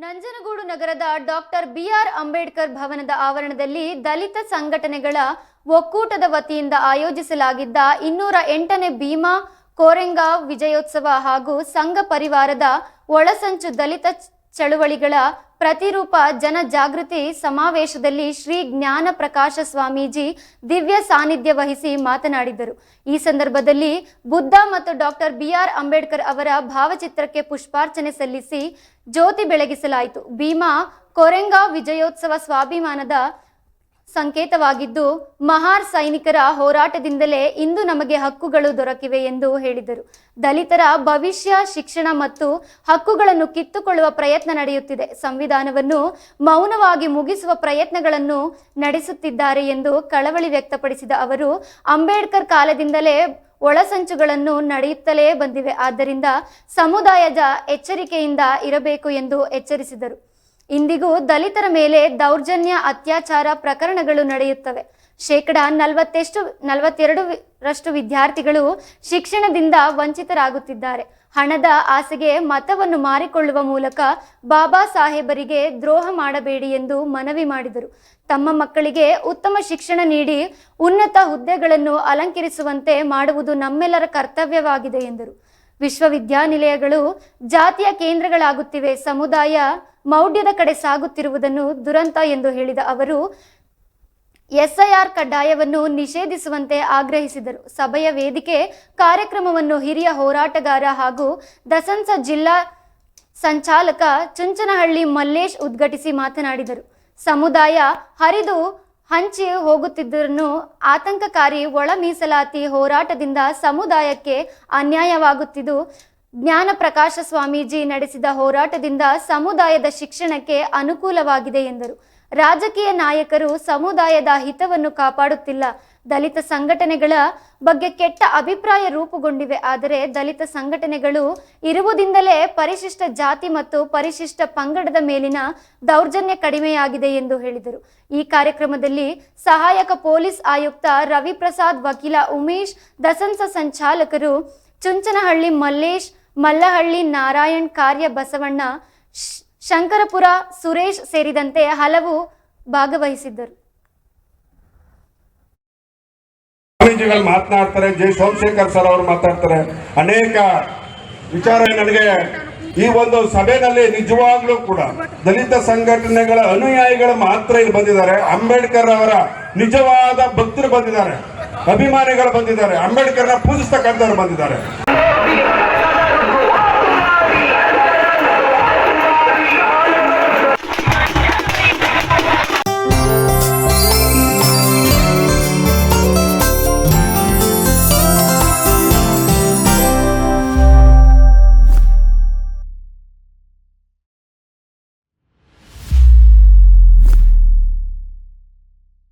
ನಂಜನಗೂಡು ನಗರದ doctor B R Ambedkar ಭವನದ ಆವರಣದಲ್ಲಿ ದಲಿತ ಸಂಘಟನೆಗಳ ಒಕ್ಕೂಟದ ವತಿಯಿಂದ ಆಯೋಜಿಸಲಾಗಿದ್ದ ಇನ್ನೂರ ಎಂಟನೇ ಭೀಮಾ ಕೋರೆಂಗಾವ್ ವಿಜಯೋತ್ಸವ ಹಾಗೂ ಸಂಘ ಪರಿವಾರದ ಒಳಸಂಚು ದಲಿತ ಚಳುವಳಿಗಳ ಪ್ರತಿರೂಪ ಜನಜಾಗೃತಿ ಸಮಾವೇಶದಲ್ಲಿ ಶ್ರೀ ಜ್ಞಾನ ಪ್ರಕಾಶ ಸ್ವಾಮೀಜಿ ದಿವ್ಯ ಸಾನ್ನಿಧ್ಯ ವಹಿಸಿ ಮಾತನಾಡಿದರು. ಈ ಸಂದರ್ಭದಲ್ಲಿ ಬುದ್ಧ ಮತ್ತು ಡಾಕ್ಟರ್ ಬಿಆರ್ ಅಂಬೇಡ್ಕರ್ ಅವರ ಭಾವಚಿತ್ರಕ್ಕೆ ಪುಷ್ಪಾರ್ಚನೆ ಸಲ್ಲಿಸಿ ಜ್ಯೋತಿ ಬೆಳಗಿಸಲಾಯಿತು. ಭೀಮಾ ಕೊರೆಂಗಾ ವಿಜಯೋತ್ಸವ ಸ್ವಾಭಿಮಾನದ ಸಂಕೇತವಾಗಿದ್ದು, ಮಹಾರ್ ಸೈನಿಕರ ಹೋರಾಟದಿಂದಲೇ ಇಂದು ನಮಗೆ ಹಕ್ಕುಗಳು ದೊರಕಿವೆ ಎಂದು ಹೇಳಿದರು. ದಲಿತರ ಭವಿಷ್ಯ, ಶಿಕ್ಷಣ ಮತ್ತು ಹಕ್ಕುಗಳನ್ನು ಕಿತ್ತುಕೊಳ್ಳುವ ಪ್ರಯತ್ನ ನಡೆಯುತ್ತಿದೆ. ಸಂವಿಧಾನವನ್ನು ಮೌನವಾಗಿ ಮುಗಿಸುವ ಪ್ರಯತ್ನಗಳನ್ನು ನಡೆಸುತ್ತಿದ್ದಾರೆ ಎಂದು ಕಳವಳಿ ವ್ಯಕ್ತಪಡಿಸಿದ ಅವರು, ಅಂಬೇಡ್ಕರ್ ಕಾಲದಿಂದಲೇ ಒಳಸಂಚುಗಳನ್ನು ನಡೆಯುತ್ತಲೇ ಬಂದಿವೆ. ಆದ್ದರಿಂದ ಸಮುದಾಯದ ಎಚ್ಚರಿಕೆಯಿಂದ ಇರಬೇಕು ಎಂದು ಎಚ್ಚರಿಸಿದರು. ಇಂದಿಗೂ ದಲಿತರ ಮೇಲೆ ದೌರ್ಜನ್ಯ ಅತ್ಯಾಚಾರ ಪ್ರಕರಣಗಳು ನಡೆಯುತ್ತವೆ. ಶೇಕಡ ನಲವತ್ತೆಷ್ಟು, ನಲವತ್ತೆರಡು ರಷ್ಟು ವಿದ್ಯಾರ್ಥಿಗಳು ಶಿಕ್ಷಣದಿಂದ ವಂಚಿತರಾಗುತ್ತಿದ್ದಾರೆ. ಹಣದ ಆಸೆಗೆ ಮತವನ್ನು ಮಾರಿಕೊಳ್ಳುವ ಮೂಲಕ ಬಾಬಾ ಸಾಹೇಬರಿಗೆ ದ್ರೋಹ ಮಾಡಬೇಡಿ ಎಂದು ಮನವಿ ಮಾಡಿದರು. ತಮ್ಮ ಮಕ್ಕಳಿಗೆ ಉತ್ತಮ ಶಿಕ್ಷಣ ನೀಡಿ ಉನ್ನತ ಹುದ್ದೆಗಳನ್ನು ಅಲಂಕರಿಸುವಂತೆ ಮಾಡುವುದು ನಮ್ಮೆಲ್ಲರ ಕರ್ತವ್ಯವಾಗಿದೆ ಎಂದರು. ವಿಶ್ವವಿದ್ಯಾನಿಲಯಗಳು ಜಾತಿಯ ಕೇಂದ್ರಗಳಾಗುತ್ತಿವೆ. ಸಮುದಾಯ ಮೌಢ್ಯದ ಕಡೆ ಸಾಗುತ್ತಿರುವುದನ್ನು ದುರಂತ ಎಂದು ಹೇಳಿದ ಅವರು, ಎಸ್ಐಆರ್ ಕಡ್ಡಾಯವನ್ನು ನಿಷೇಧಿಸುವಂತೆ ಆಗ್ರಹಿಸಿದರು. ಸಭೆಯ ವೇದಿಕೆ, ಕಾರ್ಯಕ್ರಮವನ್ನು ಹಿರಿಯ ಹೋರಾಟಗಾರ ಹಾಗೂ ದಸಂಸ ಜಿಲ್ಲಾ ಸಂಚಾಲಕ ಚುಂಚನಹಳ್ಳಿ ಮಲ್ಲೇಶ್ ಉದ್ಘಾಟಿಸಿ ಮಾತನಾಡಿದರು. ಸಮುದಾಯ ಹರಿದು ಹಂಚಿ ಹೋಗುತ್ತಿದ್ದರನ್ನು ಆತಂಕಕಾರಿ ಒಳ ಮೀಸಲಾತಿ ಹೋರಾಟದಿಂದ ಸಮುದಾಯಕ್ಕೆ ಅನ್ಯಾಯವಾಗುತ್ತಿದ್ದು ಜ್ಞಾನ ಪ್ರಕಾಶ ಸ್ವಾಮೀಜಿ ನಡೆಸಿದ ಹೋರಾಟದಿಂದ ಸಮುದಾಯದ ಶಿಕ್ಷಣಕ್ಕೆ ಅನುಕೂಲವಾಗಿದೆ ಎಂದರು. ರಾಜಕೀಯ ನಾಯಕರು ಸಮುದಾಯದ ಹಿತವನ್ನು ಕಾಪಾಡುತ್ತಿಲ್ಲ. ದಲಿತ ಸಂಘಟನೆಗಳ ಬಗ್ಗೆ ಕೆಟ್ಟ ಅಭಿಪ್ರಾಯ ರೂಪುಗೊಂಡಿವೆ. ಆದರೆ ದಲಿತ ಸಂಘಟನೆಗಳು ಇರುವುದಿಂದಲೇ ಪರಿಶಿಷ್ಟ ಜಾತಿ ಮತ್ತು ಪರಿಶಿಷ್ಟ ಪಂಗಡದ ಮೇಲಿನ ದೌರ್ಜನ್ಯ ಕಡಿಮೆಯಾಗಿದೆ ಎಂದು ಹೇಳಿದರು. ಈ ಕಾರ್ಯಕ್ರಮದಲ್ಲಿ ಸಹಾಯಕ ಪೊಲೀಸ್ ಆಯುಕ್ತ ರವಿಪ್ರಸಾದ್ ವಕೀಲ ಉಮೇಶ್, ದಸಂಸ ಸಂಚಾಲಕರು ಚುಂಚನಹಳ್ಳಿ ಮಲ್ಲೇಶ್ ಮಲ್ಲಹಳ್ಳಿ ನಾರಾಯಣ್ ಕಾರ್ಯ ಬಸವಣ್ಣ ಶಂಕರಪುರ ಸುರೇಶ್ ಸೇರಿದಂತೆ ಹಲವು ಭಾಗವಹಿಸಿದ್ದರು. ಸ್ವಾಮೀಜಿಗಳು ಮಾತನಾಡ್ತಾರೆ, ಜೆ ಸೋಮಶೇಖರ್ ಸರ್ ಅವರು ಮಾತಾಡ್ತಾರೆ ಅನೇಕ ವಿಚಾರ ನನಗೆ ಈ ಒಂದು ಸಭೆಯಲ್ಲಿ ನಿಜವಾಗ್ಲೂ ಕೂಡ ದಲಿತ ಸಂಘಟನೆಗಳ ಅನುಯಾಯಿಗಳು ಮಾತ್ರ ಇಲ್ಲಿ ಬಂದಿದ್ದಾರೆ. ಅಂಬೇಡ್ಕರ್ ಅವರ ನಿಜವಾದ ಭಕ್ತರು ಬಂದಿದ್ದಾರೆ, ಅಭಿಮಾನಿಗಳು ಬಂದಿದ್ದಾರೆ, ಅಂಬೇಡ್ಕರ್ನ ಪೂಜಿಸ್ತಕ್ಕಂಥವ್ರು ಬಂದಿದ್ದಾರೆ.